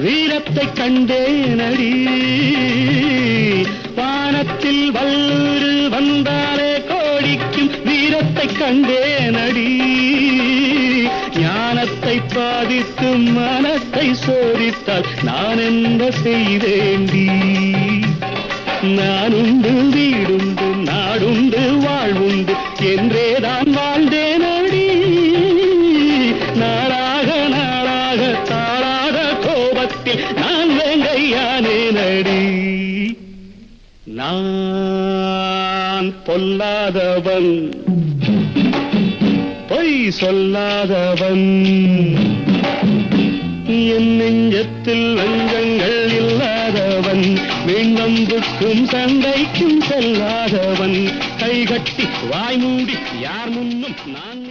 வீரத்தை கண்டேனடி வானத்தில் வல்லூரு வந்தாலே கோடிக்கும் வீரத்தை கண்டேனடி ஞானத்தை பாதித்து மனத்தை சோதித்தால் நான் என்ன செய்தேண்டி? நானுண்டு வீடுண்டு நாடுண்டு வாழ்வுண்டு என்றே என்றேதான் வாழ்ந்தேனடி நாளாக நாளாக தாளாத கோபத்தில் நான் வேங்கையானே நடி. நான் பொல்லாதவன். பொய் சொல்லாதவன். என் நெஞ்சத்தில் வஞ்சங்கள் இல்லாதவன். மீண்டம்புக்கும் சண்டைக்கும் செல்லாதவன். கைகட்டி வாய்மூடி யார் முன்னும் நான்